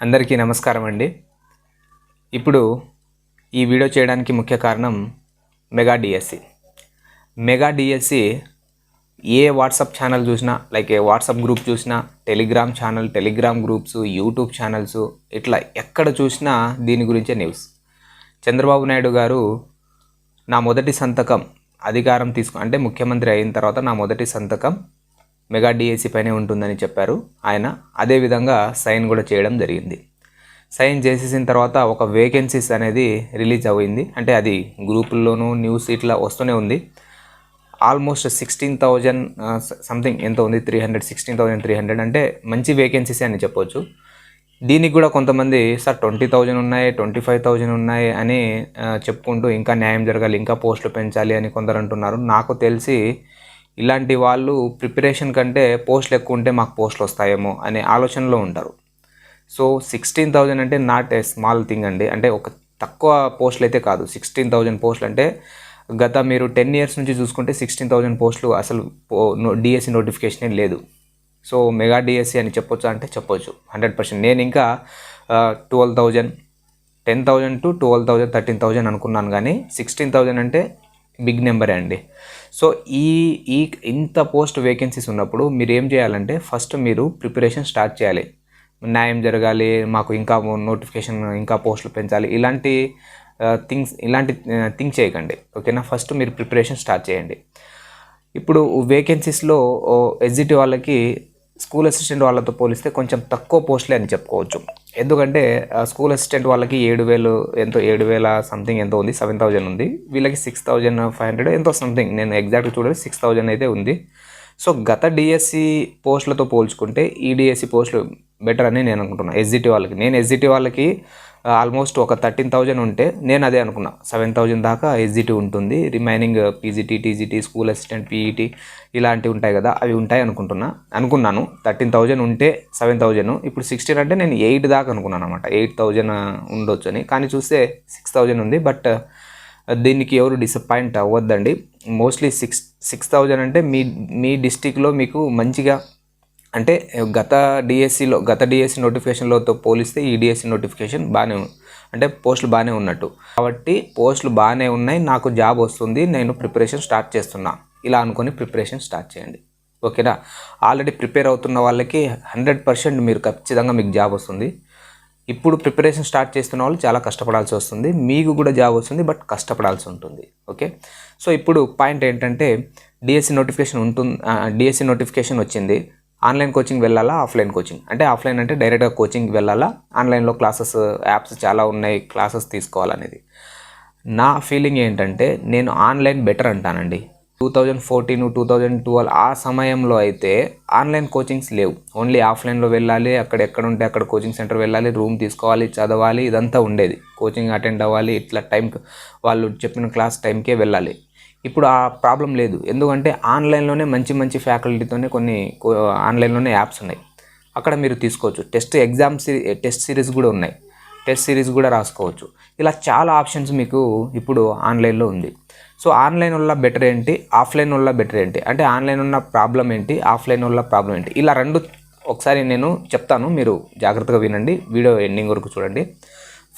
అందరికీ నమస్కారం అండి. ఇప్పుడు ఈ వీడియో చేయడానికి ముఖ్య కారణం మెగా డిఎస్సి. మెగా డిఎస్సి ఏ వాట్సాప్ ఛానల్ చూసినా లైక్ ఏ వాట్సాప్ గ్రూప్ చూసినా Telegram channel Telegram groups YouTube channels ఇట్లా ఎక్కడ చూసినా దీని గురించే న్యూస్. చంద్రబాబు నాయుడు గారు నా మొదటి సంతకం అధికారం తీసుకు అంటే ముఖ్యమంత్రి అయిన తర్వాత నా మొదటి సంతకం మెగా డిఏసీ పైనే ఉంటుందని చెప్పారు. ఆయన అదేవిధంగా సైన్ కూడా చేయడం జరిగింది. సైన్ చేసేసిన తర్వాత ఒక వేకెన్సీస్ అనేది రిలీజ్ అయింది. అంటే అది గ్రూపుల్లోనూ న్యూస్ ఇట్లా వస్తూనే ఉంది. ఆల్మోస్ట్ సిక్స్టీన్ థౌజండ్ సంథింగ్ ఎంత ఉంది? Three hundred sixteen thousand three hundred అంటే మంచి వేకెన్సీస్ అని చెప్పొచ్చు. దీనికి కూడా కొంతమంది సార్ ట్వంటీ థౌజండ్ ఉన్నాయి ట్వంటీ ఫైవ్ థౌజండ్ ఉన్నాయి అని చెప్పుకుంటూ ఇంకా న్యాయం జరగాలి ఇంకా పోస్టులు పెంచాలి అని కొందరు అంటున్నారు. నాకు తెలిసి ఇలాంటి వాళ్ళు ప్రిపరేషన్ కంటే పోస్టులు ఎక్కువ ఉంటే మాకు పోస్టులు వస్తాయేమో అనే ఆలోచనలో ఉంటారు సో సిక్స్టీన్ థౌజండ్ అంటే నాట్ ఏ స్మాల్ థింగ్ అండి. అంటే ఒక తక్కువ పోస్టులు అయితే కాదు. సిక్స్టీన్ థౌజండ్ పోస్టులు అంటే గత మీరు టెన్ ఇయర్స్ నుంచి చూసుకుంటే సిక్స్టీన్ థౌజండ్ పోస్టులు అసలు డిఎస్సి నోటిఫికేషనే లేదు. సో మెగా డిఎస్సి అని చెప్పొచ్చు అంటే చెప్పొచ్చు. హండ్రెడ్ పర్సెంట్ నేను ఇంకా twelve thousand ten thousand to twelve thousand thirteen thousand అనుకున్నాను కానీ సిక్స్టీన్ థౌజండ్ అంటే బిగ్ నెంబరే అండి. సో ఈ ఈ ఇంత పోస్ట్ వేకెన్సీస్ ఉన్నప్పుడు మీరు ఏం చేయాలంటే ఫస్ట్ మీరు ప్రిపరేషన్ స్టార్ట్ చేయాలి. న్యాయం జరగాలి మాకు ఇంకా నోటిఫికేషన్ ఇంకా పోస్టులు పెంచాలి ఇలాంటి థింగ్స్ ఇలాంటి థింక్ చేయకండి. ఓకేనా? ఫస్ట్ మీరు ప్రిపరేషన్ స్టార్ట్ చేయండి. ఇప్పుడు వేకెన్సీస్లో ఎగ్జిట్ వాళ్ళకి స్కూల్ అసిస్టెంట్ వాళ్ళతో పోలిస్తే కొంచెం తక్కువ పోస్టులే అని చెప్పుకోవచ్చు. ఎందుకంటే స్కూల్ అసిస్టెంట్ వాళ్ళకి ఏడు వేలు ఎంతో ఏడు వేల సంథింగ్ ఎంతో ఉంది సెవెన్ థౌజండ్ ఉంది. వీళ్ళకి సిక్స్ థౌజండ్ ఫైవ్ హండ్రెడ్ ఎంతో సంథింగ్ నేను ఎగ్జాక్ట్గా చూడలేదు సిక్స్ థౌజండ్ అయితే ఉంది. సో గత డిఎస్సి పోస్టులతో పోల్చుకుంటే ఈ డిఎస్సి పోస్టులు బెటర్ అని నేను అనుకుంటున్నాను ఎస్జిటి వాళ్ళకి. నేను ఎస్జిటి వాళ్ళకి ఆల్మోస్ట్ ఒక థర్టీన్ థౌజండ్ ఉంటే నేను అదే అనుకున్నా. సెవెన్ థౌజండ్ దాకా ఎస్జిటి ఉంటుంది. Remaining PGT TGT school assistant PET ఇలాంటివి ఉంటాయి కదా అవి ఉంటాయి అనుకుంటున్నా. అనుకున్నాను. థర్టీన్ థౌజండ్ ఉంటే సెవెన్ థౌజండ్. ఇప్పుడు సిక్స్టీన్ అంటే నేను ఎయిట్ దాకా అనుకున్నాను అనమాట ఎయిట్ థౌజండ్ ఉండొచ్చు అని. కానీ చూస్తే సిక్స్ థౌజండ్ ఉంది. బట్ దీనికి ఎవరు డిసప్పాయింట్ అవ్వద్దండి. మోస్ట్లీ సిక్స్ సిక్స్ థౌజండ్ అంటే మీ మీ డిస్టిక్లో మీకు మంచిగా అంటే గత డిఎస్సిలో గత డిఎస్సి నోటిఫికేషన్లతో పోలిస్తే ఈ డిఎస్సి నోటిఫికేషన్ బాగానే అంటే పోస్టులు బాగానే ఉన్నట్టు. కాబట్టి పోస్టులు బాగానే ఉన్నాయి నాకు జాబ్ వస్తుంది నేను ప్రిపరేషన్ స్టార్ట్ చేస్తున్నా. ఇలా అనుకొని ప్రిపరేషన్ స్టార్ట్ చేయండి. ఓకేనా? ఆల్రెడీ ప్రిపేర్ అవుతున్న వాళ్ళకి హండ్రెడ్ పర్సెంట్ మీరు ఖచ్చితంగా మీకు జాబ్ వస్తుంది. ఇప్పుడు ప్రిపరేషన్ స్టార్ట్ చేస్తున్న వాళ్ళు చాలా కష్టపడాల్సి వస్తుంది. మీకు కూడా జాబ్ వస్తుంది బట్ కష్టపడాల్సి ఉంటుంది. ఓకే? సో ఇప్పుడు పాయింట్ ఏంటంటే డిఎస్సి నోటిఫికేషన్ ఉంటుంది డిఎస్సి నోటిఫికేషన్ వచ్చింది. ఆన్లైన్ కోచింగ్ వెళ్ళాలా ఆఫ్లైన్ కోచింగ్? అంటే ఆఫ్లైన్ అంటే డైరెక్ట్గా కోచింగ్ వెళ్ళాలా? ఆన్లైన్లో క్లాసెస్ యాప్స్ చాలా ఉన్నాయి క్లాసెస్ తీసుకోవాలనేది. నా ఫీలింగ్ ఏంటంటే నేను online better అంటానండి. Two thousand fourteen two thousand twelve ఆ సమయంలో అయితే ఆన్లైన్ కోచింగ్స్ లేవు. ఓన్లీ ఆఫ్లైన్లో వెళ్ళాలి అక్కడ ఎక్కడ ఉంటే అక్కడ కోచింగ్ సెంటర్ వెళ్ళాలి రూమ్ తీసుకోవాలి చదవాలి ఇదంతా ఉండేది. కోచింగ్ అటెండ్ అవ్వాలి ఇట్లా టైం వాళ్ళు చెప్పిన క్లాస్ టైంకే వెళ్ళాలి. ఇప్పుడు ఆ ప్రాబ్లం లేదు. ఎందుకంటే ఆన్లైన్లోనే మంచి మంచి ఫ్యాకల్టీతోనే కొన్ని కో- ఆన్లైన్లోనే యాప్స్ ఉన్నాయి. అక్కడ మీరు తీసుకోవచ్చు. Test exam series test series కూడా ఉన్నాయి. టెస్ట్ సిరీస్ కూడా రాసుకోవచ్చు. ఇలా చాలా ఆప్షన్స్ మీకు ఇప్పుడు ఆన్లైన్లో ఉంది. సో ఆన్లైన్ వల్ల బెటర్ ఏంటి? ఆఫ్లైన్ వల్ల బెటర్ ఏంటి? అంటే ఆన్లైన్ ఉన్న ప్రాబ్లం ఏంటి? ఆఫ్లైన్ వల్ల ప్రాబ్లం ఏంటి? ఇలా రెండు ఒకసారి నేను చెప్తాను. మీరు జాగ్రత్తగా వినండి. వీడియో ఎండింగ్ వరకు చూడండి.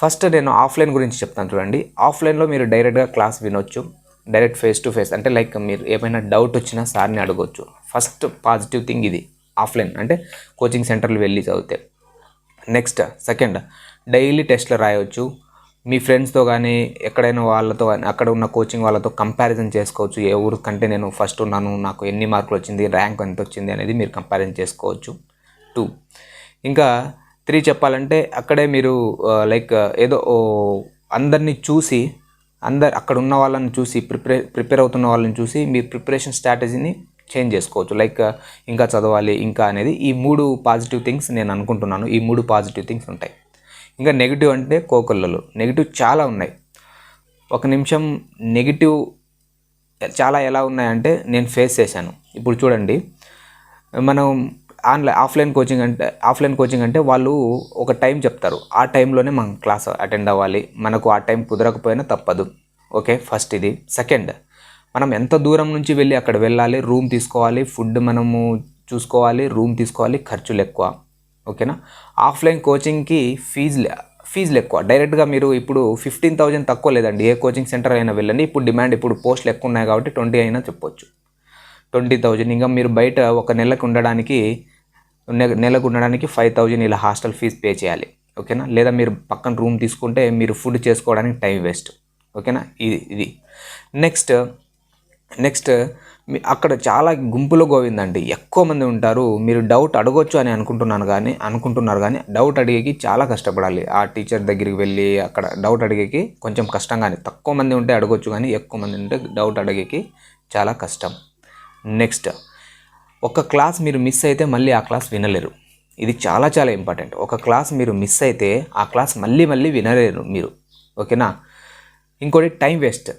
ఫస్ట్ నేను ఆఫ్లైన్ గురించి చెప్తాను చూడండి. ఆఫ్లైన్లో మీరు డైరెక్ట్గా క్లాస్ వినొచ్చు. డైరెక్ట్ ఫేస్ టు ఫేస్ అంటే లైక్ మీరు ఏమైనా డౌట్ వచ్చినా సార్ని అడగొచ్చు. ఫస్ట్ పాజిటివ్ థింగ్ ఇది ఆఫ్లైన్ అంటే కోచింగ్ సెంటర్లు వెళ్ళి చదివితే. నెక్స్ట్ సెకండ్ డైలీ టెస్ట్లు రాయవచ్చు మీ ఫ్రెండ్స్తో కానీ ఎక్కడైనా వాళ్ళతో కానీ అక్కడ ఉన్న కోచింగ్ వాళ్ళతో కంపారిజన్ చేసుకోవచ్చు. ఏ ఊరు కంటే నేను ఫస్ట్ ఉన్నాను నాకు ఎన్ని మార్కులు వచ్చింది ర్యాంక్ ఎంత వచ్చింది అనేది మీరు కంపారిజన్ చేసుకోవచ్చు. టూ ఇంకా త్రీ చెప్పాలంటే అక్కడే మీరు uh, లైక్ ఏదో అందరినీ చూసి అందరు అక్కడ ఉన్న వాళ్ళని చూసి ప్రిపేర్ ప్రిపేర్ అవుతున్న వాళ్ళని చూసి మీ ప్రిపరేషన్ స్ట్రాటజీని చేంజ్ చేసుకోవచ్చు. లైక్ ఇంకా చదవాలి ఇంకా అనేది ఈ మూడు పాజిటివ్ థింగ్స్ నేను అనుకుంటున్నాను. ఈ మూడు పాజిటివ్ థింగ్స్ ఉంటాయి. ఇంకా నెగిటివ్ అంటే కోకొల్లలు. నెగిటివ్ చాలా ఉన్నాయి. ఒక నిమిషం నెగిటివ్ చాలా ఎలా ఉన్నాయంటే నేను ఫేస్ చేశాను. ఇప్పుడు చూడండి. మనం ఆన్లైన్ ఆఫ్లైన్ కోచింగ్ అంటే ఆఫ్లైన్ కోచింగ్ అంటే వాళ్ళు ఒక టైం చెప్తారు. ఆ టైంలోనే మనం క్లాస్ అటెండ్ అవ్వాలి. మనకు ఆ టైం కుదరకపోయినా తప్పదు. ఓకే? ఫస్ట్ ఇది. సెకండ్ మనం ఎంత దూరం నుంచి వెళ్ళి అక్కడ వెళ్ళాలి? రూమ్ తీసుకోవాలి. ఫుడ్ మనము చూసుకోవాలి. రూమ్ తీసుకోవాలి. ఖర్చులు ఎక్కువ. ఓకేనా? ఆఫ్లైన్ కోచింగ్కి ఫీజు ఫీజులు ఎక్కువ డైరెక్ట్గా మీరు ఇప్పుడు ఫిఫ్టీన్ థౌజండ్ తక్కువ లేదండి. ఏ కోచింగ్ సెంటర్ అయినా వెళ్ళండి. ఇప్పుడు డిమాండ్ ఇప్పుడు పోస్టులు ఎక్కువ ఉన్నాయి కాబట్టి ట్వంటీ అయినా చెప్పొచ్చు. Twenty thousand. ఇంకా మీరు బయట ఒక నెలకు ఉండడానికి నెలకు ఉండడానికి ఫైవ్ థౌజండ్ ఇలా హాస్టల్ ఫీజు పే చేయాలి ఓకేనా? లేదా మీరు పక్కన రూమ్ తీసుకుంటే మీరు ఫుడ్ చేసుకోవడానికి టైం వేస్ట్ ఓకేనా? ఇది ఇది. నెక్స్ట్ నెక్స్ట్ మీ అక్కడ చాలా గుంపులో గోవిందండి. ఎక్కువ మంది ఉంటారు. మీరు డౌట్ అడగొచ్చు అని అనుకుంటున్నాను కానీ అనుకుంటున్నారు కానీ డౌట్ అడిగేకి చాలా కష్టపడాలి. ఆ టీచర్ దగ్గరికి వెళ్ళి అక్కడ డౌట్ అడిగేకి కొంచెం కష్టంగానే తక్కువ మంది ఉంటే అడగొచ్చు కానీ ఎక్కువ మంది ఉంటే డౌట్ అడిగేకి చాలా కష్టం. నెక్స్ట్ ఒక క్లాస్ మీరు మిస్ అయితే మళ్ళీ ఆ క్లాస్ వినలేరు. ఇది చాలా చాలా ఇంపార్టెంట్. ఒక క్లాస్ మీరు మిస్ అయితే ఆ క్లాస్ మళ్ళీ మళ్ళీ వినలేరు మీరు. ఓకేనా? ఇంకోటి టైం వేస్ట్.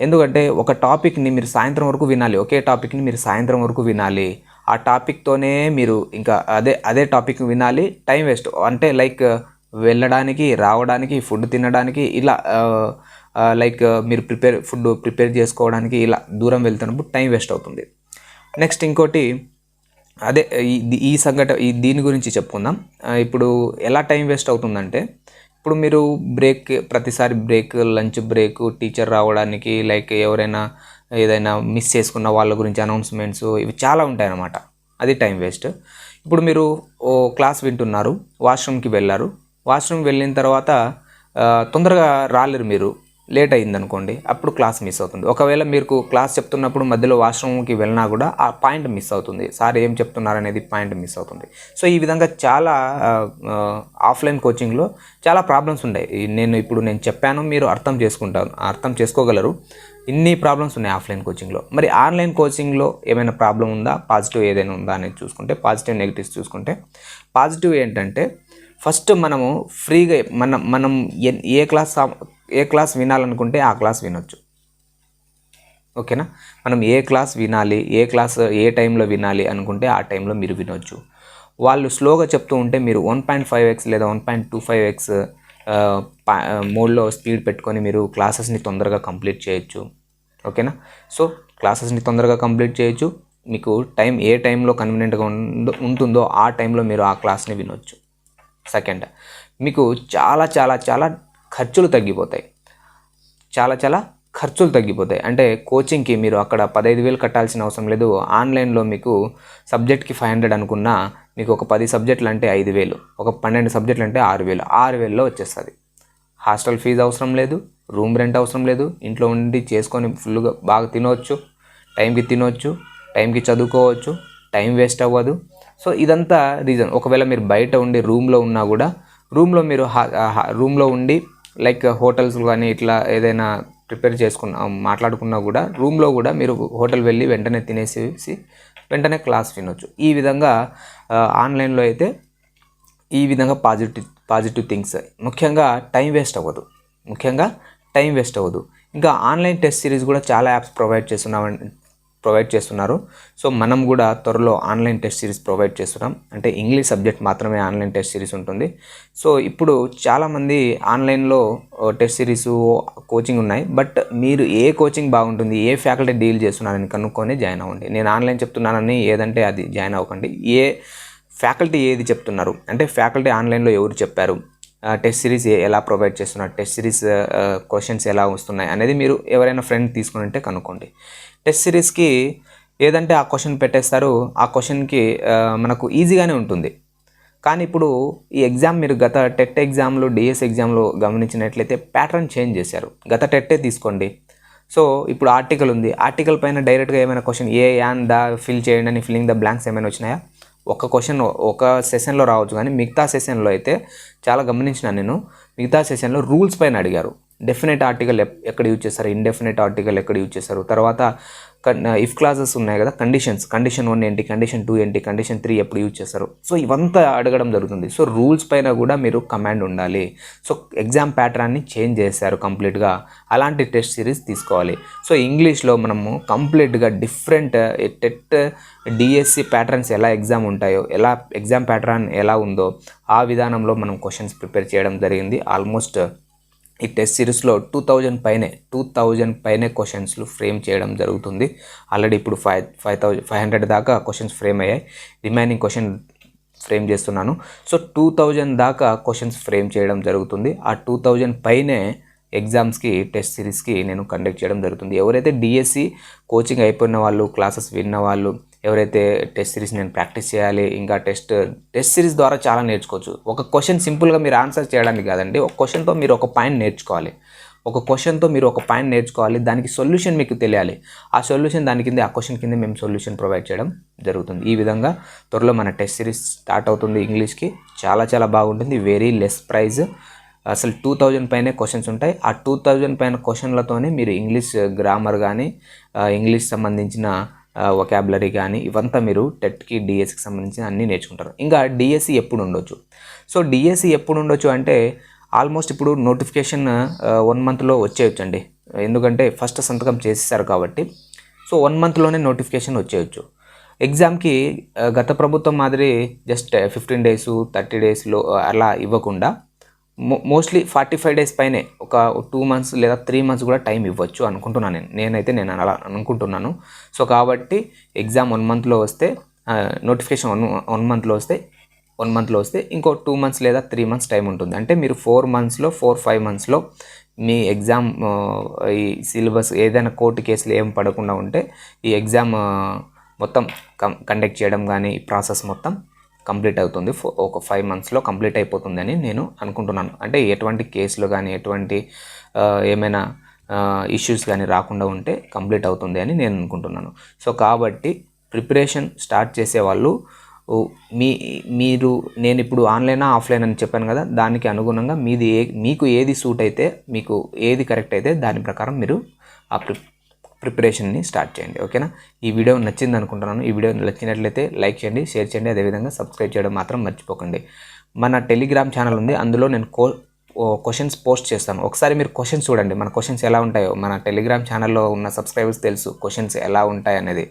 ఎందుకంటే ఒక టాపిక్ని మీరు సాయంత్రం వరకు వినాలి. ఒకే టాపిక్ని మీరు సాయంత్రం వరకు వినాలి. ఆ టాపిక్తోనే మీరు ఇంకా అదే అదే టాపిక్ వినాలి. Time waste. అంటే లైక్ వెళ్ళడానికి రావడానికి ఫుడ్ తినడానికి ఇలా లైక్ మీరు ప్రిపేర్ ఫుడ్ ప్రిపేర్ చేసుకోవడానికి ఇలా దూరం వెళ్తున్నప్పుడు టైం వేస్ట్ అవుతుంది. నెక్స్ట్ ఇంకోటి అదే ఈ ఈ సంఘటన ఈ దీని గురించి చెప్పుకుందాం. ఇప్పుడు ఎలా టైం వేస్ట్ అవుతుందంటే ఇప్పుడు మీరు బ్రేక్ ప్రతిసారి బ్రేక్ లంచ్ బ్రేక్ టీచర్ రావడానికి లైక్ ఎవరైనా ఏదైనా మిస్ చేసుకున్న వాళ్ళ గురించి అనౌన్స్మెంట్స్ ఇవి చాలా ఉంటాయన్నమాట. అది టైం వేస్ట్. ఇప్పుడు మీరు ఓ క్లాస్ వింటున్నారు వాష్రూమ్కి వెళ్ళారు. వాష్రూమ్ వెళ్ళిన తర్వాత తొందరగా రాలేరు మీరు. లేట్ అయింది అనుకోండి అప్పుడు క్లాస్ మిస్ అవుతుంది. ఒకవేళ మీకు క్లాస్ చెప్తున్నప్పుడు మధ్యలో వాష్రూమ్కి వెళ్ళినా కూడా ఆ పాయింట్ మిస్ అవుతుంది. సార్ ఏం చెప్తున్నారు అనేది పాయింట్ మిస్ అవుతుంది. సో ఈ విధంగా చాలా ఆఫ్లైన్ కోచింగ్లో చాలా ప్రాబ్లమ్స్ ఉన్నాయి. నేను ఇప్పుడు నేను చెప్పాను మీరు అర్థం చేసుకుంటాను అర్థం చేసుకోగలరు. ఇన్ని ప్రాబ్లమ్స్ ఉన్నాయి ఆఫ్లైన్ కోచింగ్లో. మరి ఆన్లైన్ కోచింగ్లో ఏమైనా ప్రాబ్లం ఉందా? పాజిటివ్ ఏదైనా ఉందా అనేది చూసుకుంటే పాజిటివ్ నెగిటివ్స్ చూసుకుంటే పాజిటివ్ ఏంటంటే ఫస్ట్ మనము ఫ్రీగా మనం మనం ఏ క్లాస్ ఏ క్లాస్ వినాలనుకుంటే ఆ క్లాస్ వినొచ్చు. ఓకేనా? మనం ఏ క్లాస్ వినాలి ఏ క్లాస్ ఏ టైంలో వినాలి అనుకుంటే ఆ టైంలో మీరు వినొచ్చు. వాళ్ళు స్లోగా చెప్తూ ఉంటే మీరు వన్ పాయింట్ ఫైవ్ ఎక్స్ లేదా one point two five x మోడ్లో స్పీడ్ పెట్టుకొని మీరు క్లాసెస్ని తొందరగా కంప్లీట్ చేయొచ్చు. ఓకేనా? సో క్లాసెస్ని తొందరగా కంప్లీట్ చేయొచ్చు. మీకు టైం ఏ టైంలో కన్వీనియంట్గా ఉందో ఉంటుందో ఆ టైంలో మీరు ఆ క్లాస్ని వినొచ్చు. సెకండ్ మీకు చాలా చాలా చాలా ఖర్చులు తగ్గిపోతాయి. చాలా చాలా ఖర్చులు తగ్గిపోతాయి. అంటే కోచింగ్కి మీరు అక్కడ పదహైదు వేలు కట్టాల్సిన అవసరం లేదు. ఆన్లైన్లో మీకు సబ్జెక్ట్కి ఫైవ్ హండ్రెడ్ అనుకున్నా మీకు ఒక పది సబ్జెక్టులు అంటే ఐదు వేలు ఒక పన్నెండు సబ్జెక్టులు అంటే ఆరు వేలు ఆరు వేలలో వచ్చేస్తుంది. హాస్టల్ ఫీజు అవసరం లేదు రూమ్ రెంట్ అవసరం లేదు ఇంట్లో ఉండి చేసుకొని ఫుల్గా బాగా తినవచ్చు టైంకి తినవచ్చు టైంకి చదువుకోవచ్చు టైం వేస్ట్ అవ్వదు. సో ఇదంతా రీజన్. ఒకవేళ మీరు బయట ఉండి రూమ్లో ఉన్నా కూడా రూమ్లో మీరు రూమ్లో ఉండి లైక్ హోటల్స్ కానీ ఇట్లా ఏదైనా ప్రిపేర్ చేసుకున్న మాట్లాడుకున్నా కూడా రూమ్లో కూడా మీరు హోటల్ వెళ్ళి వెంటనే తినేసేసి వెంటనే క్లాస్ వినొచ్చు. ఈ విధంగా ఆన్లైన్లో అయితే ఈ విధంగా పాజిటివ్ పాజిటివ్ థింగ్స్. ముఖ్యంగా టైం వేస్ట్ అవ్వదు. ముఖ్యంగా టైం వేస్ట్ అవ్వదు. ఇంకా ఆన్లైన్ టెస్ట్ సిరీస్ కూడా చాలా యాప్స్ ప్రొవైడ్ చేస్తున్నాం ప్రొవైడ్ చేస్తున్నారు. సో మనం కూడా త్వరలో ఆన్లైన్ టెస్ట్ సిరీస్ ప్రొవైడ్ చేస్తున్నాం. అంటే ఇంగ్లీష్ సబ్జెక్ట్ మాత్రమే ఆన్లైన్ టెస్ట్ సిరీస్ ఉంటుంది. సో ఇప్పుడు చాలామంది ఆన్లైన్లో టెస్ట్ సిరీస్ కోచింగ్ ఉన్నాయి. బట్ మీరు ఏ కోచింగ్ బాగుంటుంది ఏ ఫ్యాకల్టీ డీల్ చేస్తున్నారని కనుక్కొని జాయిన్ అవ్వండి. నేను ఆన్లైన్ చెప్తున్నానని ఏదంటే అది జాయిన్ అవ్వకండి. ఏ ఫ్యాకల్టీ ఏది చెప్తున్నారు? అంటే ఫ్యాకల్టీ ఆన్లైన్లో ఎవరు చెప్పారు? టెస్ట్ సిరీస్ ఎలా ప్రొవైడ్ చేస్తున్నారు టెస్ట్ సిరీస్ క్వశ్చన్స్ ఎలా వస్తున్నాయి అనేది మీరు ఎవరైనా ఫ్రెండ్ తీసుకుని ఉంటే కనుక్కోండి టెస్ట్ సిరీస్కి ఏదంటే ఆ క్వశ్చన్ పెట్టేస్తారు ఆ క్వశ్చన్కి మనకు ఈజీగానే ఉంటుంది కానీ ఇప్పుడు ఈ ఎగ్జామ్ మీరు గత టెట్ ఎగ్జామ్లో డిఎస్ ఎగ్జామ్లో గమనించినట్లయితే ప్యాటర్న్ చేంజ్ చేశారు గత టెట్టే తీసుకోండి సో ఇప్పుడు ఆర్టికల్ ఉంది ఆర్టికల్ పైన డైరెక్ట్గా ఏమైనా question a an the fill చేయండి అని ఫిల్లింగ్ ద బ్లాంక్స్ ఏమైనా వచ్చినాయా ఒక క్వశ్చన్ ఒక సెషన్లో రావచ్చు కానీ మిగతా సెషన్లో అయితే చాలా గమనించిన నేను. మిగతా సెషన్లో రూల్స్ పైన అడిగారు. డెఫినెట్ ఆర్టికల్ ఎక్కడ యూజ్ చేస్తారు? ఇండెఫినెట్ ఆర్టికల్ ఎక్కడ యూజ్ చేస్తారు? తర్వాత ఇఫ్ క్లాసెస్ ఉన్నాయి కదా కండిషన్స్ కండిషన్ వన్ ఏంటి? కండిషన్ టూ ఏంటి? కండిషన్ త్రీ ఎప్పుడు యూజ్ చేస్తారు? సో ఇవంతా అడగడం జరుగుతుంది. సో రూల్స్ పైన కూడా మీరు కమాండ్ ఉండాలి. సో ఎగ్జామ్ ప్యాటర్న్ని చేంజ్ చేశారు కంప్లీట్గా అలాంటి టెస్ట్ సిరీస్ తీసుకోవాలి. సో ఇంగ్లీష్లో మనము కంప్లీట్గా డిఫరెంట్ టెట్ డిఎస్సి ప్యాటర్న్స్ ఎలా ఎగ్జామ్ ఉంటాయో ఎలా ఎగ్జామ్ ప్యాటర్న్ ఎలా ఉందో ఆ విధానంలో మనం క్వశ్చన్స్ ప్రిపేర్ చేయడం జరిగింది. ఆల్మోస్ట్ ఈ టెస్ట్ సిరీస్లో టూ థౌజండ్ పైనే టూ థౌజండ్ పైనే క్వశ్చన్స్లు ఫ్రేమ్ చేయడం జరుగుతుంది. ఆల్రెడీ ఇప్పుడు five five thousand five hundred దాకా క్వశ్చన్స్ ఫ్రేమ్ అయ్యాయి. రిమైనింగ్ క్వశ్చన్ ఫ్రేమ్ చేస్తున్నాను. సో టూ థౌజండ్ దాకా క్వశ్చన్స్ ఫ్రేమ్ చేయడం జరుగుతుంది. ఆ టూ థౌజండ్ పైనే ఎగ్జామ్స్కి టెస్ట్ సిరీస్కి నేను కండక్ట్ చేయడం జరుగుతుంది. ఎవరైతే డిఎస్సి కోచింగ్ అయిపోయిన వాళ్ళు క్లాసెస్ విన్న వాళ్ళు ఎవరైతే టెస్ట్ సిరీస్ నేను ప్రాక్టీస్ చేయాలి ఇంకా టెస్ట్ టెస్ట్ సిరీస్ ద్వారా చాలా నేర్చుకోవచ్చు. ఒక క్వశ్చన్ సింపుల్గా మీరు ఆన్సర్ చేయడానికి కాదండి ఒక క్వశ్చన్తో మీరు ఒక పాయింట్ నేర్చుకోవాలి. ఒక క్వశ్చన్తో మీరు ఒక పాయింట్ నేర్చుకోవాలి దానికి సొల్యూషన్ మీకు తెలియాలి. ఆ సొల్యూషన్ దాని కింద ఆ క్వశ్చన్ కింద మేము సొల్యూషన్ ప్రొవైడ్ చేయడం జరుగుతుంది. ఈ విధంగా త్వరలో మన టెస్ట్ సిరీస్ స్టార్ట్ అవుతుంది ఇంగ్లీష్కి చాలా చాలా బాగుంటుంది. వెరీ లెస్ ప్రైజ్ అసలు టూ థౌజండ్ పైనే క్వశ్చన్స్ ఉంటాయి. ఆ టూ థౌజండ్ పైన క్వశ్చన్లతోనే మీరు ఇంగ్లీష్ గ్రామర్ కానీ ఇంగ్లీష్ సంబంధించిన వొకాబులరీ కానీ ఇవంతా మీరు టెట్కి డిఎస్సికి సంబంధించిన అన్నీ నేర్చుకుంటారు. ఇంకా డిఎస్సి ఎప్పుడు ఉండొచ్చు? సో డిఎస్సి ఎప్పుడు ఉండొచ్చు అంటే ఆల్మోస్ట్ ఇప్పుడు నోటిఫికేషన్ వన్ మంత్లో వచ్చేయచ్చు అండి ఎందుకంటే ఫస్ట్ సంతకం చేసేసారు కాబట్టి. సో వన్ మంత్లోనే నోటిఫికేషన్ వచ్చేయచ్చు. ఎగ్జామ్కి గత ప్రభుత్వం మాదిరి జస్ట్ ఫిఫ్టీన్ డేస్ థర్టీ డేస్లో అలా ఇవ్వకుండా మోస్ట్లీ ఫార్టీ ఫైవ్ డేస్ పైనే ఒక టూ మంత్స్ లేదా త్రీ మంత్స్ కూడా టైం ఇవ్వచ్చు అనుకుంటున్నాను నేను. నేనైతే నేను అలా అనుకుంటున్నాను. సో కాబట్టి ఎగ్జామ్ వన్ మంత్లో వస్తే నోటిఫికేషన్ వన్ వన్ మంత్లో వస్తే వన్ మంత్లో వస్తే ఇంకో టూ మంత్స్ లేదా త్రీ మంత్స్ టైం ఉంటుంది. అంటే మీరు ఫోర్ మంత్స్లో ఫోర్ ఫైవ్ మంత్స్లో మీ ఎగ్జామ్ ఈ సిలబస్ ఏదైనా కోర్టు కేసులు ఏం పడకుండా ఉంటే ఈ ఎగ్జామ్ మొత్తం కం కండక్ట్ చేయడం కానీ ఈ ప్రాసెస్ మొత్తం కంప్లీట్ అవుతుంది. ఒక ఫైవ్ మంత్స్లో కంప్లీట్ అయిపోతుందని నేను అనుకుంటున్నాను. అంటే ఎటువంటి కేసులు కానీ ఎటువంటి ఏమైనా ఇష్యూస్ కానీ రాకుండా ఉంటే కంప్లీట్ అవుతుంది అని నేను అనుకుంటున్నాను. సో కాబట్టి ప్రిపరేషన్ స్టార్ట్ చేసే వాళ్ళు మీ మీరు నేను ఇప్పుడు ఆన్లైన్ ఆఫ్లైన్ అని చెప్పాను కదా దానికి అనుగుణంగా మీది ఏ మీకు ఏది సూట్ అయితే మీకు ఏది కరెక్ట్ అయితే దాని ప్రకారం మీరు ఆ ప్రి ప్రిపరేషన్ని స్టార్ట్ చేయండి ఓకేనా? ఈ వీడియో నచ్చింది అనుకుంటున్నాను. ఈ వీడియో నచ్చినట్లయితే లైక్ చేయండి షేర్ చేయండి. అదేవిధంగా సబ్స్క్రైబ్ చేయడం మాత్రం మర్చిపోకండి. మన టెలిగ్రామ్ ఛానల్ ఉంది. అందులో నేను కో క్వశ్చన్స్ పోస్ట్ చేస్తాను. ఒకసారి మీరు క్వశ్చన్స్ చూడండి. మన క్వశ్చన్స్ ఎలా ఉంటాయో. మన టెలిగ్రామ్ ఛానల్లో ఉన్న సబ్స్క్రైబర్స్ తెలుసు క్వశ్చన్స్ ఎలా ఉంటాయి అనేది